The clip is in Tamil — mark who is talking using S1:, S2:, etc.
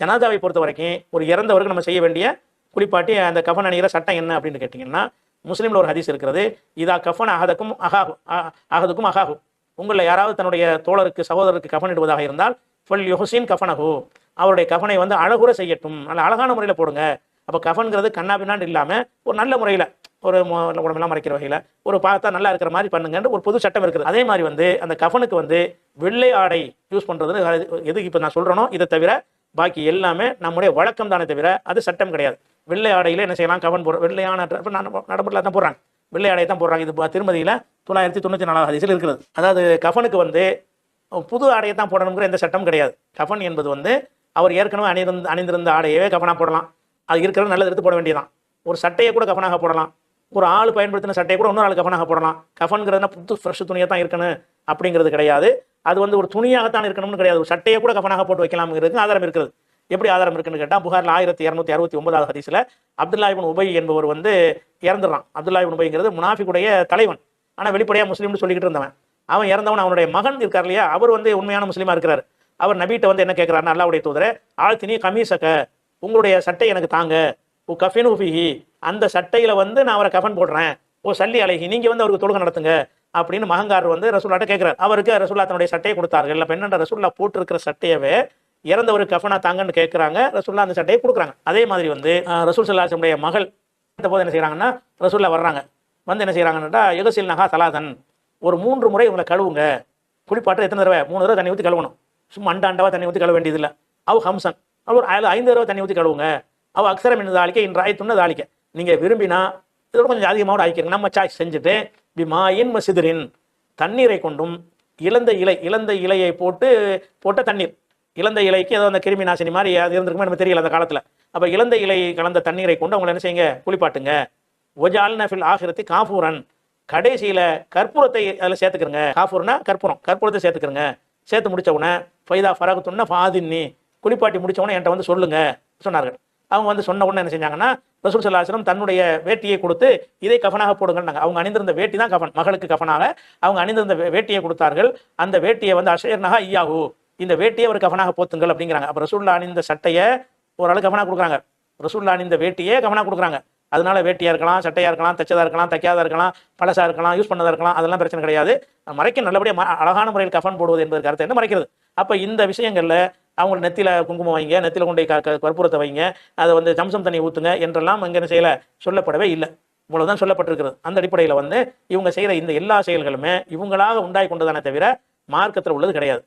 S1: ஜனாதாவை பொறுத்த வரைக்கும் ஒரு இறந்தவருக்கு நம்ம செய்ய வேண்டிய குளிப்பாட்டி அந்த கஃபன் அணிகிற சட்டம் என்ன அப்படின்னு கேட்டிங்கன்னா முஸ்லீமில் ஒரு ஹதீஸ் இருக்கிறது. இதா கஃபன் அகதக்கும் அகாகு அகதுக்கும் அகாகு உங்களில் யாராவது தன்னுடைய தோழருக்கு சகோதரருக்கு கஃபன் இடுவதாக இருந்தால் ஃபல் யுஹசின் கஃபனகு அவருடைய கஃபனை வந்து அழகுற செய்யட்டும். நல்ல அழகான முறையில் போடுங்க. அப்போ கஃபன்கிறது கண்ணா பின்னாண்டு இல்லாமல் ஒரு நல்ல முறையில் ஒரு உடம்பெல்லாம் மறைக்கிற வகையில் ஒரு பார்த்தா நல்லா இருக்கிற மாதிரி பண்ணுங்கன்னு ஒரு பொது சட்டம் இருக்குது. அதே மாதிரி வந்து அந்த கஃபனுக்கு வந்து வெள்ளை ஆடை யூஸ் பண்ணுறதுன்னு எதுக்கு இப்போ நான் சொல்கிறேனோ இதை தவிர பாக்கி எல்லாமே நம்முடைய வழக்கம் தானே தவிர அது சட்டம் கிடையாது. வெள்ளை ஆடையில் என்ன செய்யலாம்? கவன் போடுற வெள்ளையான நடைமுறையில் தான் போடுறாங்க. வெள்ளை ஆடையை தான் போடுறாங்க. இது ப- திருமதியில் தொள்ளாயிரத்தி தொண்ணூற்றி நாலாவது ஹதீஸில் இருக்கிறது. அதாவது கஃபனுக்கு வந்து புது ஆடையை தான் போடணுங்கிற எந்த சட்டம் கிடையாது. கஃபன் என்பது வந்து அவர் ஏற்கனவே அணிந்திருந்த அணிந்திருந்த ஆடையவே கஃனாக போடலாம். அது இருக்கிறது நல்லது எடுத்து போட வேண்டியதான் ஒரு சட்டையை கூட கஃனாக போடலாம். ஒரு ஆள் பயன்படுத்தின சட்டையை கூட இன்னொரு ஆள் கஃனாக போடலாம். கஃன்கிறதுனா புது ஃப்ரெஷ் துணியாக தான் இருக்கணும் அப்படிங்கிறது கிடையாது. அது வந்து ஒரு துணியாகத்தான் இருக்கணும்னு கிடையாது. ஒரு சட்டையை கூட கஃபனாக போட்டு வைக்கலாம்ங்கிறது ஆதாரம் இருக்குது. எப்படி ஆதாரம் இருக்குன்னு கேட்டால் புகாரில் ஆயிரத்தி இரநூத்தி அறுபத்தி ஒன்பதாவது ஹதீஸில் அப்துல்லா உபை என்பவர் வந்து இறந்துடுறான். அப்துல்லா உபைங்கிறது முனாஃபிக்குடைய தலைவன். ஆனால் வெளிப்படையாக முஸ்லீம்னு சொல்லிக்கிட்டு இருந்தவன். அவன் இறந்தவன் அவனுடைய மகன் இருக்கார் இல்லையா? அவர் வந்து உண்மையான முஸ்லீமாக இருக்கிறார். அவர் நபீட்டை வந்து என்ன கேட்குறாருன்னா அல்லாவுடைய தூதரை ஆழ்த்தினி கமீசக்க உங்களுடைய சட்டை எனக்கு தாங்க. ஓ கஃபின் உஃபிஹி அந்த சட்டையில் வந்து நான் அவரை கஃபன் போடுறேன். ஓ சல்லி அழகி நீங்கள் வந்து அவருக்கு தொழுகை நடத்துங்க. அப்படின்னு மகங்கார் வந்து ரசூல்லாட்ட கேட்கிறார் அவருக்கு ரசூல்லா தன்னுடைய சட்டையை கொடுத்தார்கள். இல்லை பெண்ணண்ட ரசூல்லா போட்டிருக்கிற சட்டையவே இறந்தவருக்கு கஃபனா தாங்கன்னு கேட்குறாங்க ரசூல்லா அந்த சட்டையை கொடுக்குறாங்க. அதே மாதிரி வந்து ரசூல் சல்லாசனுடைய மகள் இந்த போது என்ன செய்கிறாங்கன்னா ரசூல்லா வர்றாங்க. வந்து என்ன செய்கிறாங்கன்னா யுகசில் நகா சலாதன் ஒரு மூன்று முறை இவங்களை கழுவுங்க. குளிப்பாட்டு எத்தனை தடவை? மூணு தடவை தண்ணி ஊற்றி கழுவணும். சும்மா அண்டாண்டவா தண்ணி ஊற்றி கழுவ வேண்டியதில்லை. அவ் ஹம்சன் அவர் ஐந்து தடவை தண்ணி ஊற்றி கழுவுங்க. அவ அக்ஷரம் என்ன தாளிக்க இன்றாய் ஆயத்துன்னு தாளிக்க நீங்கள் விரும்பினா இதோட கொஞ்சம் அதிகமாக ஆகிக்கிறீங்க நம்ம சாய்ஸ் செஞ்சுட்டு பிமாயின் மசிதரின் தண்ணீரை கொண்டும் இழந்த இலை இழந்த இலையை போட்டு போட்ட தண்ணீர். இழந்த இலைக்கு ஏதோ அந்த கிருமி நாசினி மாதிரி அது இருந்திருக்குமே நமக்கு தெரியல அந்த காலத்தில். அப்போ இழந்த இலை கலந்த தண்ணீரை கொண்டு அவங்களை என்ன செய்யுங்க? குளிப்பாட்டுங்க. ஒஜால் நஃபில் ஆகிரத்தி காஃபூரன் கடைசியில் கற்பூரத்தை அதில் சேர்த்துக்கிறங்க. காஃபூர்னா கற்பூரம். கற்பூரத்தை சேர்த்துக்கிறங்க. சேர்த்து முடித்த உடனே ஃபைதா ஃபரகுத்துன்னா ஃபாதின்னி. குளிப்பாட்டி முடித்த உடனே என்கிட்ட வந்து சொல்லுங்க சொன்னார்கள். அவங்க வந்து சொன்ன உடனே என்ன செஞ்சாங்கன்னா ரசூல் சல்லாஹம் தன்னுடைய வேட்டியை கொடுத்து இதை கஃபனாக போடுங்கன்னாங்க அவங்க அணிந்திருந்த வேட்டி தான் கஃபன் மகளுக்கு கஃபனாக அவங்க அணிந்திருந்த வேட்டியை கொடுத்தார்கள். அந்த வேட்டியை வந்து அஷேர்னகா ஐயாஹூ இந்த வேட்டியை ஒரு கஃபனாக போத்துங்கள் அப்படிங்கிறாங்க. அப்போ ரசூல்லா அணிந்த சட்டையை ஓரளவு கஃபனாக கொடுக்குறாங்க. ரசூல்லா அணிந்த வேட்டியே கஃபனாக கொடுக்குறாங்க. அதனால வேட்டியாக இருக்கலாம் சட்டையாக இருக்கலாம் தச்சதாக இருக்கலாம் தைக்காதா இருக்கலாம் பழசாக இருக்கலாம் யூஸ் பண்ணதாக இருக்கலாம் அதெல்லாம் பிரச்சனை கிடையாது. மறைக்க நல்லபடியாக ம- அழகான முறையில் கஃபன் போடுவது என்பது கருத்தை. என்ன மறைக்கிறது? அப்போ இந்த விஷயங்களில் அவங்க நெத்தியில குங்குமம் வைங்க நெத்தியில் கொண்டு போய் கற்பூரத்தை வைங்க அதை வந்து ஜம்சம் தண்ணி ஊற்றுங்க என்றெல்லாம் அங்கே என்ன சொல்லப்படவே இல்லை. இவ்வளவுதான் சொல்லப்பட்டிருக்கிறது. அந்த அடிப்படையில் வந்து இவங்க செய்கிற இந்த எல்லா செயல்களுமே இவங்களாக உண்டாய் கொண்டதானே தவிர மார்க்கத்தில் உள்ளது கிடையாது.